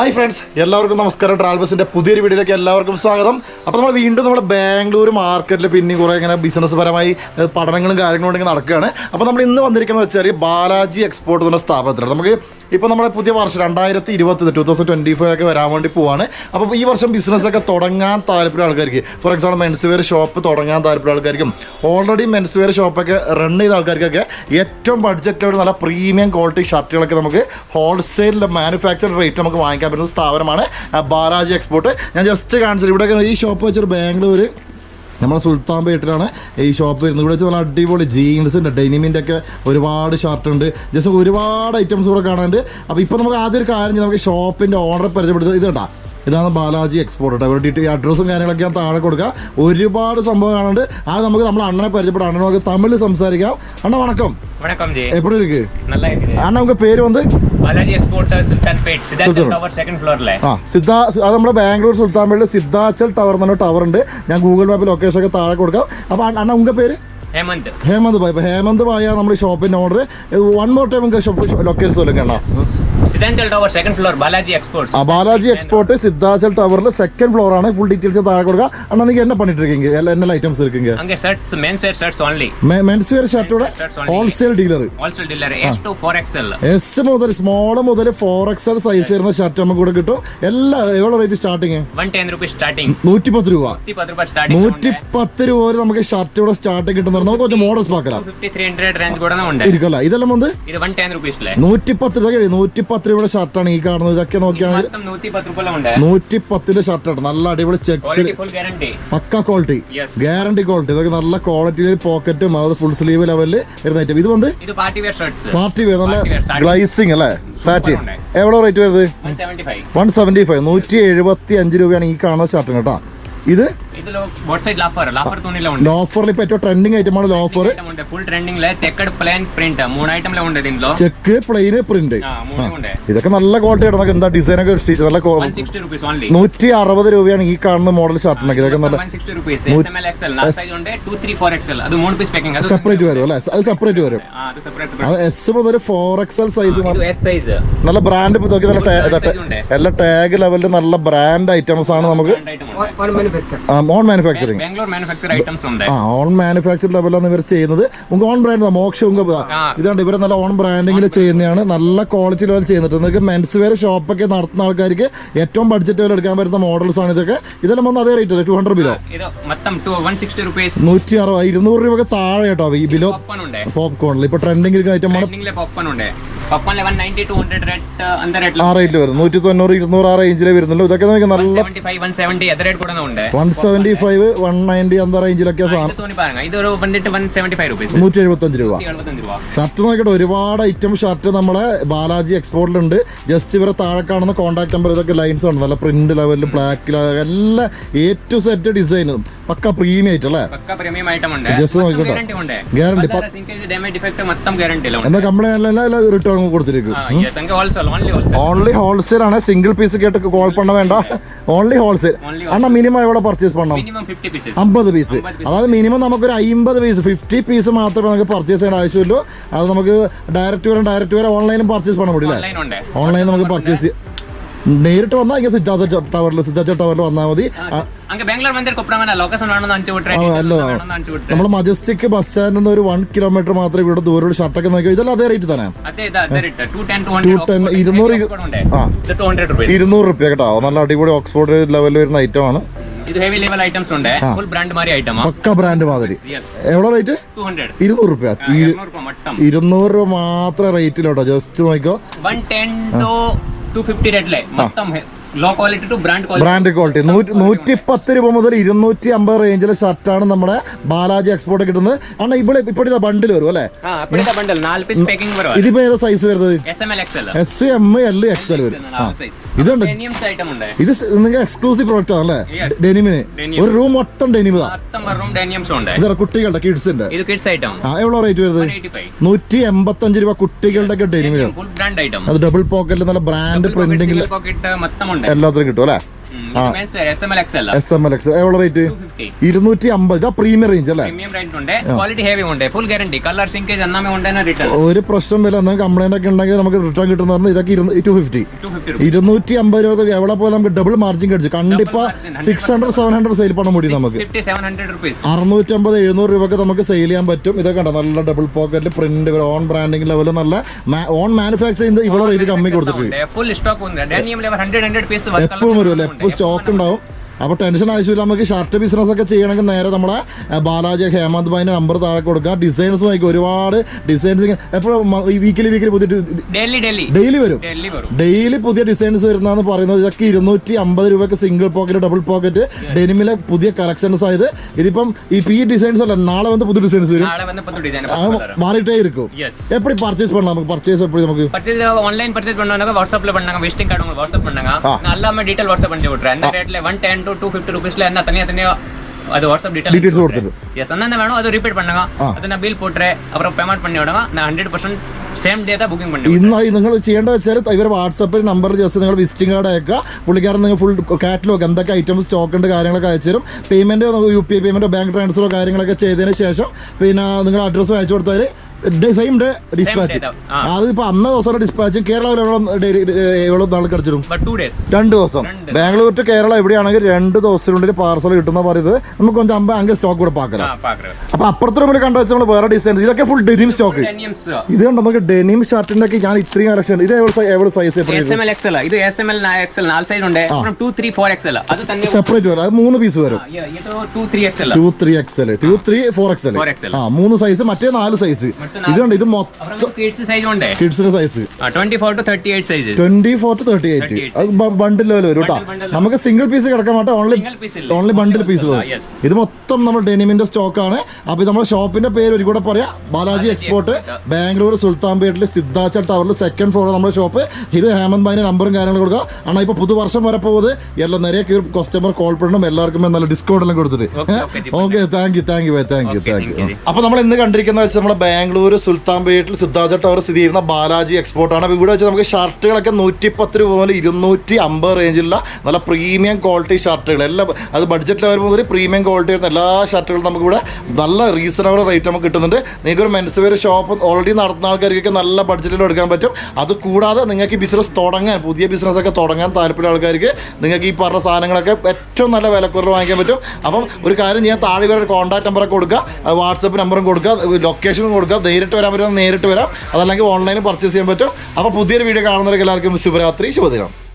Hi friends എല്ലാവർക്കും നമസ്കാരം. ട്രാവൽബസിന്റെ പുതിയൊരു വീഡിയോയിലേക്ക് എല്ലാവർക്കും സ്വാഗതം. അപ്പോൾ നമ്മൾ വീണ്ടും നമ്മുടെ ബാംഗ്ലൂർ മാർക്കറ്റിൽ പിന്നെ കുറേ ഇങ്ങനെ ബിസിനസ് പരമായി പഠനങ്ങളും കാര്യങ്ങളും ഉണ്ടെങ്കിൽ നടക്കുകയാണ്. അപ്പോൾ നമ്മൾ ഇന്ന് വന്നിരിക്കുന്നത് വെച്ചാൽ ബാലാജി എക്സ്പോർട്ട് എന്ന സ്ഥാപനത്തിലാണ്. നമുക്ക് ഇപ്പോൾ നമ്മുടെ പുതിയ വർഷം രണ്ടായിരത്തി ഇരുപത്തി ടു തൗസൻഡ് ട്വന്റി ഫൈവ് ഒക്കെ വരാൻ വേണ്ടി പോവാണ്. അപ്പോൾ ഈ വർഷം ബിസിനസ് ഒക്കെ തുടങ്ങാൻ താല്പര്യം ആൾക്കാർക്ക്. For example men's wear shop തുടങ്ങാൻ താല്പര്യം ആൾക്കാർക്കും. ഓൾറെഡി മെൻസ് വെയർ ഷോപ്പൊക്കെ റൺ ചെയ്ത ആൾക്കാർക്കൊക്കെ ഏറ്റവും ബഡ്ജറ്റിലോട് നല്ല പ്രീമിയം ക്വാളിറ്റി ഷർട്ടുകളൊക്കെ നമുക്ക് ഹോൾസെയിൽ മാനുഫാക്ചർ റേറ്റ് നമുക്ക് വാങ്ങിക്കാൻ പറ്റുന്ന സ്ഥാപനമാണ് ബാലാജി എക്സ്പോർട്ട് ഞാൻ ജസ്റ്റ് കാണിച്ചത് ഇവിടെ ഈ ഷോപ്പ് വെച്ചൊരു ബാംഗ്ലൂർ നമ്മളെ സുൽത്താൻ പേട്ടിലാണ് ഈ ഷോപ്പ് വരുന്നത്. ഇവിടെ വെച്ച് നല്ല അടിപൊളി ജീൻസ് ഉണ്ട് ഡെനിമിന്റെ ഒക്കെ ഒരുപാട് ഷർട്ട് ഉണ്ട്. ജസ്റ്റ് ഒരുപാട് ഐറ്റംസ് കൂടെ കാണാനുണ്ട്. അപ്പോൾ ഇപ്പോൾ നമുക്ക് ആദ്യം ഒരു കാര്യം നമുക്ക് ഷോപ്പിന്റെ ഓർഡർ പരിചയപ്പെടുത്തുക ഇത് കണ്ടാ? ഇതാണ് ബാലാജി എക്സ്പോർട്ട് അവരുടെ ഡീറ്റെയിൽ അഡ്രസ്സും കാര്യങ്ങളൊക്കെ ഞാൻ താഴെ കൊടുക്കുക ഒരുപാട് സംഭവം കാണുന്നുണ്ട് ആ നമുക്ക് നമ്മുടെ അണ്ണനെ പരിചയപ്പെടാം. അണ്ണനെ നമുക്ക് തമിഴ് സംസാരിക്കാം. അണ്ണ വണക്കം. வணக்கம் ஜெய் எப்படி இருக்கு ആ നമ്മുടെ ബാംഗ്ലൂർ സുൽത്താൻപേട്ടിലെ സിദ്ധാചൽ ടവർ എന്ന് പറഞ്ഞ ടവർ ഉണ്ട്. ഞാൻ ഗൂഗിൾ മാപ്പിൽ ലൊക്കേഷൻ ഒക്കെ താഴെ കൊടുക്കാം. അപ്പോൾ അണ്ണ ഉങ്ക പേര്? ഹേമന്ത്. ഹേമന്ത് ഭായ്. ഹേമന്ത് ഭായ നമ്മുടെ ഷോപ്പിന്റെ order one more time location சொல்லுங்க അണ്ണാ. Siddhachal tower second floor Balaji exports ആ ബാലാജി എക്സ്പോർട്ട് സിദ്ധാചൽ ടവറിൽ സെക്കൻഡ് ഫ്ലോർ ആണ് ഫുൾ ഡീറ്റെയിൽസ് താഴെ കൊടുക്കുക അണ്ണാ നിങ്ങൾ என்ன பண்ணிட்டு இருக்கீங்க எல்லா என்ன ஐட்டம்ஸ் இருக்குங்க அங்கே shirts men's wear shirts only men's wear ഷർട്ടോടെ Shirts only. Wholesale dealer wholesale dealer S two four XL S മുതൽ സ്മോൾ മുതൽ ഫോർ എക്സൽ സൈസ് വരുന്ന ഷർട്ട് നമുക്ക് ഇവിടെ കിട്ടും എല്ലാ എവിടെ rate starting one ten rupees starting നൂറ്റി പത്ത് രൂപ நூற்றி பத்து ரூபாய் ஸ்டார்டிங் നൂറ്റി പത്ത് രൂപ വരെ നമുക്ക് ഷർട്ട് ഇവിടെ സ്റ്റാർട്ട് കിട്ടുന്നുണ്ട് നമുക്ക് കുറച്ച് models പാക്കലാം fifty three hundred range கூட தான் உண்டு ഇരിക്കല്ല ഇതെല്ലാം വന്ന് இது ஒன் டென் ருபீஸ்ல നൂറ്റി പത്ത് ഇതൊക്കെ നൂറ്റി പത്ത് മാത്രമേ ഇവിടെ ഷർട്ടാണ് ഈ കാണുന്നത്. ഇതൊക്കെ നോക്കിയാണെങ്കിൽ നൂറ്റി പത്തിന്റെ ഷർട്ടാണ്. നല്ല അടിപൊളി checks. Pucca quality guarantee quality ഇതൊക്കെ നല്ല ക്വാളിറ്റിയിൽ പോക്കറ്റും അത് ഫുൾ സ്ലീവ് ലെവലിൽ വരുന്ന ഐറ്റം ഇത് വന്ന് പാർട്ടി വെയർ നല്ല ഗ്ലൈസിങ് അല്ലേ? സാറ്റി എവിടെ റേറ്റ് വരുന്നത്? വൺ സെവന്റി ഫൈവ് നൂറ്റി എഴുപത്തി അഞ്ച് രൂപയാണ് ഈ കാണുന്ന ഷർട്ടിന് കേട്ടോ. ഇത് లోఫర్ పెట్టే ట్రెండింగ్ ఐటమ్ అండి loafer full trending checked plain print మూడు ఐటమ్ ఉండే దీంట్లో చెక్ ప్లెయిన్ ప్రింట్ ഇതൊക്കെ നല്ല ക്വാളിറ്റി നമുക്ക് എന്താ ഡിസൈൻ ഒക്കെ നല്ല നൂറ്റി അറുപത് രൂപയാണ് ഈ കാണുന്ന മോഡൽ ഷർട്ടിനൊക്കെ ഇതൊക്കെ നല്ല സെപ്പറേറ്റ് വരും അല്ലെ? അത് സെപ്പറേറ്റ് വരും. അത് എസ് മുതൽ ഫോർ എക്സൽ സൈസ് നല്ല ബ്രാൻഡ് നോക്കി നല്ല എല്ലാ ടാഗ് ലെവലിൽ നല്ല ബ്രാൻഡ് ഐറ്റംസ് ആണ് നമുക്ക്. ആ own manufacturing Bangalore manufacture items ഉണ്ട്. ആ ഓൺ മാനുഫാക്ചർ ലെവലാണ് ഇവർ ചെയ്യുന്നത്. ഉങ്ക ഓൺ ബ്രാൻഡ് മോക്ഷ ഉങ്ക ഇതാണ് ഇവർ നല്ല ഓൺ ബ്രാൻഡിങ്ങിൽ ചെയ്യുന്നതാണ്. നല്ല ക്വാളിറ്റി ലെവൽ ചെയ്യുന്നുണ്ട് നിങ്ങൾക്ക് മെൻസ് വെയർ ഷോപ്പൊക്കെ നടത്തുന്ന ആൾക്കാർക്ക് ഏറ്റവും ബഡ്ജറ്റ് ലെവൽ എടുക്കാൻ പറ്റുന്ന മോഡൽസ് ആണ് ഇതൊക്കെ. ഇതെല്ലാം വന്ന് അതേ റേറ്റ് അല്ലേ? ടു ഹൺഡ്രഡ് ബിലോ നൂറ്റി അറുപത് ഇരുന്നൂറ് രൂപ താഴെ കേട്ടോ. ഈ ബിലോ പോപ്കോണിൽ ഇപ്പൊ ട്രെൻഡിംഗ് ഐറ്റം ആണ്. റേറ്റ് റേഞ്ചിലേ ഇതൊക്കെ നമുക്ക് നല്ല റേറ്റ് അന്ത റേഞ്ചിലൊക്കെ സാധനം ഇത് ഒരു രൂപ. എഴുപത്തഞ്ച് രൂപ. ഷർട്ട് ഒരുപാട് ഐറ്റം ഷർട്ട് നമ്മളെ ബാലാജി എക്സ്പോർട്ടിലുണ്ട് ജസ്റ്റ് ഇവരെ താഴെ കാണുന്ന കോൺടാക്ട് നമ്പർ ഇതൊക്കെ ലൈൻസ് ഉണ്ട്. നല്ല പ്രിന്റ് ലെവലിൽ ബ്ലാക്ക് എല്ലാ A to set design pucca premium ആയിട്ട് അല്ലേ? പക്ക പ്രീമിയം ആയിട്ടും ഉണ്ട്. ജസ്റ്റ് നോക്കിക്കോട്ടെ. ഗ്യാരണ്ടി എന്നാ കംപ്ലൈന്റ് അല്ല റിട്ടേൺ ഷോറൂം കൊടുത്തിരിക്കും. ഓൺലി ഹോൾസെയിൽ ആണ്. സിംഗിൾ പീസ് കേട്ട് കോൾ പണ്ണ വേണ്ട. ഓൺലി ഹോൾസെയിൽ അണ്ണാ മിനിമം എവിടെ പർച്ചേസ് പണം? അമ്പത് പീസ് അതായത് മിനിമം നമുക്ക് ഒരു അമ്പത് പീസ് ഫിഫ്റ്റി പീസ് മാത്രമേ നമുക്ക് പർച്ചേസ് ചെയ്യേണ്ട ആവശ്യമുള്ളൂ. അത് നമുക്ക് ഡയറക്റ്റ് വരെ ഡയറക്റ്റ് വരെ ഓൺലൈനും പർച്ചേസ് പണം വിടില്ല ഓൺലൈൻ നമുക്ക് പർച്ചേസ് നേരിട്ട് വന്നാൽ സിദ്ധാർത്ഥ ടവറിൽ സിദ്ധാർത്ഥ ടവറിൽ വന്നാൽ മതി. നമ്മൾ മജസ്റ്റിക് ബസ് സ്റ്റാൻഡിൽ നിന്ന് ഒരു വൺ കിലോമീറ്റർ മാത്രമേ ഇവിടെ ഷർട്ട് ഒക്കെ നോക്കി ഇതെല്ലാം അതേ റേറ്റ് തന്നെ? ഇരുന്നൂറ് ഇരുന്നൂറ് റുപ്യ കേട്ടോ. നല്ല അടിപൊളി ഓക്സ്ഫോർഡ് ലെവൽ വരുന്ന ഐറ്റം ആണ്. ഇത് ഹെവി ലെവൽ ഐറ്റംസ് ഉണ്ട്. ഫുൾ ബ്രാൻഡ് മാതിരി ഐറ്റം പക്ക ബ്രാൻഡ് മാതിരി. എവിടെ റേറ്റ് ഇരുന്നൂറ് രൂപ ഇരുന്നൂറ് രൂപ മാത്രം റേറ്റിലോട്ടോ ജസ്റ്റ് നോക്കിക്കോ. One ten to two fifty റേറ്റിലെ low quality to brand quality. Brand quality. നൂറ്റി പത്ത് രൂപ മുതൽ ഇരുന്നൂറ്റി അമ്പത് റേഞ്ചിലെ ഷർട്ടാണ് നമ്മുടെ ബാലാജി എക്സ്പോർട്ട് കിട്ടുന്നത്. ആണ് ഇവിടെ ഇപ്പോഴത്തെ ബണ്ടിൽ വരും അല്ലേ? ഇതിപ്പോ ഏതാ സൈസ് വരുന്നത്? S M L X L വരും. ഇതുണ്ട്. ഇത് നിങ്ങൾ എക്സ്ക്ലൂസീവ് പ്രോഡക്റ്റ് ആണ് അല്ലേ ഡെനിമിന്. ഒരു റൂം മൊത്തം ഡെനിമ് ഇതാണ് കുട്ടികളുടെ കിഡ്സിന്റെ എவ்வளോ റേറ്റ് വരുന്നത്? നൂറ്റി എൺപത്തി അഞ്ച് രൂപ കുട്ടികളുടെ ഡെനിമി അത് ഡബിൾ പോക്കറ്റിൽ നല്ല ബ്രാൻഡ് പ്രിന്റിംഗിൽ എല്ലാത്തിലും കിട്ടും അല്ലേ? എസ് എം എൽ എക്സ് എവിടെ റേറ്റ് ഇരുന്നൂറ്റി അമ്പത് പ്രീമിയം റേഞ്ച് അല്ലേ? ഒരു പ്രശ്നം വരില്ല. എന്നാൽ കംപ്ലൈന്റ് ഒക്കെ ഉണ്ടെങ്കിൽ നമുക്ക് റിട്ടേൺ കിട്ടുന്ന ഇതൊക്കെ ടു ഫിഫ്റ്റി ഇരുന്നൂറ്റി അമ്പത് രൂപ. എവിടെ പോലും നമുക്ക് ഡബിൾ മാർജിൻ കഴിച്ചു കണ്ടിപ്പോ six hundred seven hundred sale പണം മുടി നമുക്ക്. അറുന്നൂറ്റി അമ്പത് എഴുന്നൂറ് രൂപക്ക് നമുക്ക് സെയിൽ ചെയ്യാൻ പറ്റും. ഇതൊക്കെ ഉണ്ടോ നല്ല double pocket print own branding level നല്ല ഓൺ മാനുഫാക്ചറിംഗ് ഇവിടെ റേറ്റ് കമ്മി കൊടുത്തിട്ടുണ്ട് എപ്പോഴും വരും എപ്പോഴും സ്റ്റോക്ക് ഉണ്ടാവും അപ്പോൾ ടെൻഷൻ ആവശ്യമില്ല. നമുക്ക് ഷർട്ട് ബിസിനസ് ഒക്കെ ചെയ്യണമെങ്കിൽ നേരെ നമ്മുടെ ബാലാജി ഹേമന്ത് ഭായിന്റെ നമ്പർ താഴെ കൊടുക്കുക. ഡിസൈൻസ് ആയിക്കും ഒരുപാട് ഡിസൈൻസ് എപ്പോഴും വീക്കിലി വീക്കിലി പുതിയ ഡെയിലി വരും. ഡെയിലി പുതിയ ഡിസൈൻസ് വരുന്നതെന്ന് പറയുന്നത് ഇതൊക്കെ ഇരുന്നൂറ്റി അമ്പത് രൂപയ്ക്ക് സിംഗിൾ പോക്കറ്റ് ഡബിൾ പോക്കറ്റ് ഡെനിമിലെ പുതിയ കളക്ഷൻസ് ആയത്. ഇതിപ്പം ഈ ഈ ഡിസൈൻസ് അല്ല നാളെ വന്ന് പുതിയ ഡിസൈൻസ് വരും. മാറിയിട്ടേ ഇരിക്കും എപ്പോഴും പർച്ചേസ് பண்ணலாம் നമുക്ക് പർച്ചേസ് എപ്പോഴും നമുക്ക്. ഓൺലൈൻ പർച്ചേസ് വാട്സ്ആപ്പിൽ വാട്സ്ആപ്പ് வாட்ஸ்அப்ல பண்ணுங்க விசிட்டிங் கார்டு உங்களுக்கு வாட்ஸ்அப் பண்ணுங்க நான் எல்லாமே டு டூ ஃபிஃப்டி ருபீஸ்ல என்ன தனியா தனியா அது வாட்ஸ்அப் Details டீடைல் கொடுத்துரு. எஸ் என்ன வேணும் அது ரிப்பீட் பண்ணுங்க ஆ. அதை நான் பில் போட்டுறேன் அப்புறம் பேமெண்ட் பண்ணி விடுங்க நான் ஹண்ட்ரட் பர்சன்ட் சேம் டே தான் புக்கிங் பண்ணி ഇന്ന് നിങ്ങൾ ചെയ്യേണ്ടത് വെച്ചാൽ ഇവരെ വാട്സപ്പിൽ നമ്പർ ജസ്റ്റ് നിങ്ങൾ വിസിറ്റിംഗ് കാർഡ് അയക്കുക പുള്ളിക്കാരൻ നിങ്ങൾ ഫുൾ കാറ്റലോഗ് എന്തൊക്കെ ഐറ്റംസ് സ്റ്റോക്ക് ഉണ്ട് കാര്യങ്ങളൊക്കെ അയച്ചു തരും payment U P I payment bank ട്രാൻസ്ഫറോ കാര്യങ്ങളൊക്കെ ചെയ്തതിന് ശേഷം പിന്നെ നിങ്ങൾ അഡ്രസ്സ് അയച്ചു കൊടുത്താൽ സെയിം ഡേ ഡിസ്പാച്ച് അതിപ്പോ അന്ന ദിവസം ഡിസ്പാച്ചും കേരള എവ്വളോ നാൾ കിടച്ചിടും? രണ്ട് ദിവസം. ബാംഗ്ലൂർ ടു കേരള എവിടെയാണെങ്കിൽ രണ്ട് ദിവസത്തിനുള്ളിൽ പാർസൽ കിട്ടുന്ന പറയുന്നത് നമുക്ക് കൊഞ്ച് അമ്പ അങ്ങനെ സ്റ്റോക്ക് കൂടെ പാക്കല. അപ്പൊ അപ്പുറത്തെ മുമ്പിൽ കണ്ടു വെച്ചാൽ വേറെ ഡിസൈൻ ഇതൊക്കെ ഫുൾ ഡെനിം സ്റ്റോക്ക് ഇത് കണ്ടോ നമുക്ക് ഡെനിം ഷർട്ടിന്റെ ഒക്കെ ഞാൻ ഇത്രയും കളക്ഷൻ ഇത് എവിടെ സൈസ് സെപ്പറേറ്റ് വരും അത് മൂന്ന് പീസ് വരും. Two three XL two three four XL ആ. മൂന്ന് സൈസ് മറ്റേ നാല് സൈസ് ഇതുണ്ട് ഇത് മൊത്തം കിഡ്സ് കേട്ടോ. നമുക്ക് സിംഗിൾ പീസ് കിടക്കാൻ മാട്ടോ ഓൺലി ബണ്ടിൽ പീസ് വരും. ഇത് മൊത്തം നമ്മുടെ ഡെനിമിന്റെ സ്റ്റോക്ക് ആണ്. അപ്പൊ നമ്മുടെ ഷോപ്പിന്റെ പേര് ഒരു കൂടെ പറയാം. ബാലാജി എക്സ്പോർട്ട് ബാംഗ്ലൂർ സുൽത്താൻ പേട്ടിൽ സിദ്ധാച്ച ടവറിൽ സെക്കൻഡ് ഫ്ലോർ നമ്മുടെ ഷോപ്പ് ഇത് ഹേമന്ത് ബായിന്റെ നമ്പറും കാര്യങ്ങളും കൊടുക്കുക ആണോ ഇപ്പൊ പുതുവർഷം വരെ പോകുന്നത്. എല്ലാം നിറയെ കസ്റ്റമർ കോൾ പെടണം. എല്ലാവർക്കും നല്ല ഡിസ്കൗണ്ട് എല്ലാം കൊടുത്തിട്ട്. Okay thank you thank you thank you thank you അപ്പൊ നമ്മൾ ഇന്ന് കണ്ടിരിക്കുന്ന വെച്ചാൽ നമ്മുടെ ബാംഗ്ലൂർ സുൽത്താൻപേട്ടിൽ സിദ്ധാർത്ഥ ടവർ സ്ഥിതി ചെയ്യുന്ന ബാലാജി എക്സ്പോർട്ടാണ് അപ്പോൾ ഇവിടെ വെച്ച് നമുക്ക് ഷർട്ടുകളൊക്കെ നൂറ്റി പത്ത് രൂപ മുതൽ ഇരുന്നൂറ്റി അമ്പത് റേഞ്ചിലുള്ള നല്ല പ്രീമിയം ക്വാളിറ്റി ഷർട്ടുകൾ എല്ലാം അത് ബഡ്ജറ്റ് ലെവൽ മുതൽ പ്രീമിയം ക്വാളിറ്റി വരുന്ന എല്ലാ ഷർട്ടുകളും നമുക്കിവിടെ നല്ല റീസണബിൾ റേറ്റ് നമുക്ക് കിട്ടുന്നുണ്ട്. നിങ്ങൾക്ക് ഒരു മെൻസ് വെയർ ഷോപ്പ് ഓൾറെഡി നടത്തുന്ന ആൾക്കാർക്കൊക്കെ നല്ല ബഡ്ജറ്റിൽ എടുക്കാൻ പറ്റും. അത് കൂടാതെ നിങ്ങൾക്ക് ബിസിനസ് തുടങ്ങാൻ പുതിയ ബിസിനസ്സൊക്കെ തുടങ്ങാൻ താല്പര്യമുള്ള ആൾക്കാർക്ക് നിങ്ങൾക്ക് ഈ പറഞ്ഞ സാധനങ്ങളൊക്കെ ഏറ്റവും നല്ല വിലക്കുറവ് വാങ്ങിക്കാൻ പറ്റും. അപ്പം ഒരു കാര്യം ഞാൻ താഴെ വരെ കോൺടാക്ട് നമ്പറൊക്കെ കൊടുക്കുക വാട്സപ്പ് നമ്പറും കൊടുക്കുക ലൊക്കേഷനും കൊടുക്കുക. നേരിട്ട് വരാൻ പറ്റുന്ന നേരിട്ട് വരാം. അതല്ലെങ്കിൽ ഓൺലൈനിൽ പർച്ചേസ് ചെയ്യാൻ പറ്റും. അപ്പോൾ പുതിയൊരു വീഡിയോ കാണുന്നവർക്ക് എല്ലാവർക്കും ശുഭരാത്രി ശുഭദിനം.